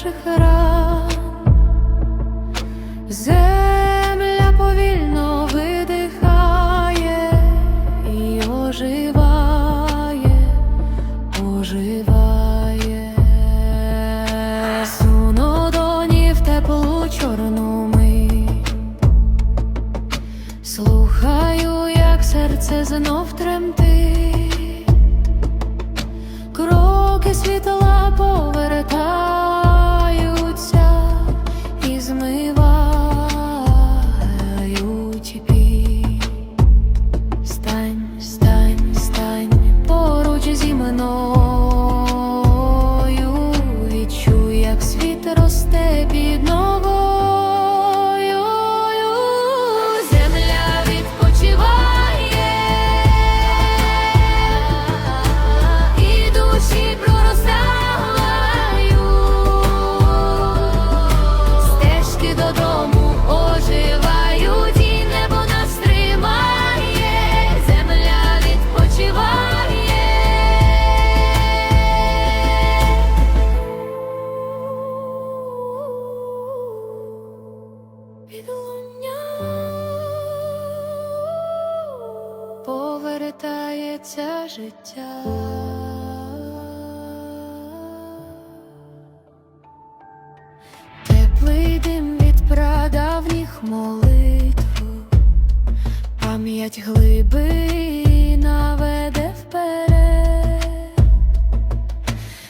наших ран. Земля повільно видихає і оживає, оживає. Суно доні в теплу чорну мить. Слухаю, як серце знов тремтить. Росте під ногою. Земля відпочиває, і душі проростають. Стежки додому оживають, повертається життя. Теплий дим від прадавніх молитв, пам'ять глибина веде вперед.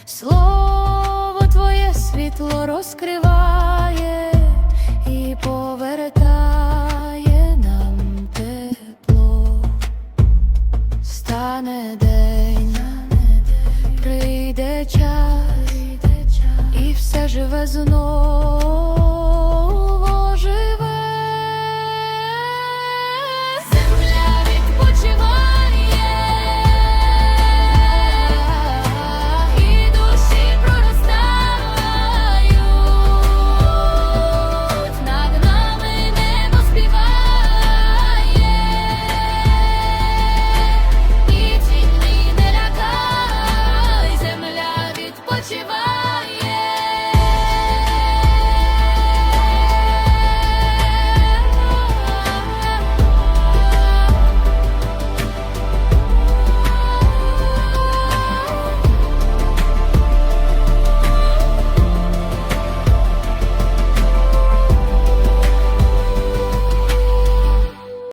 Слово твоє світло розкриває Стане день, прийде час, і все живе знов.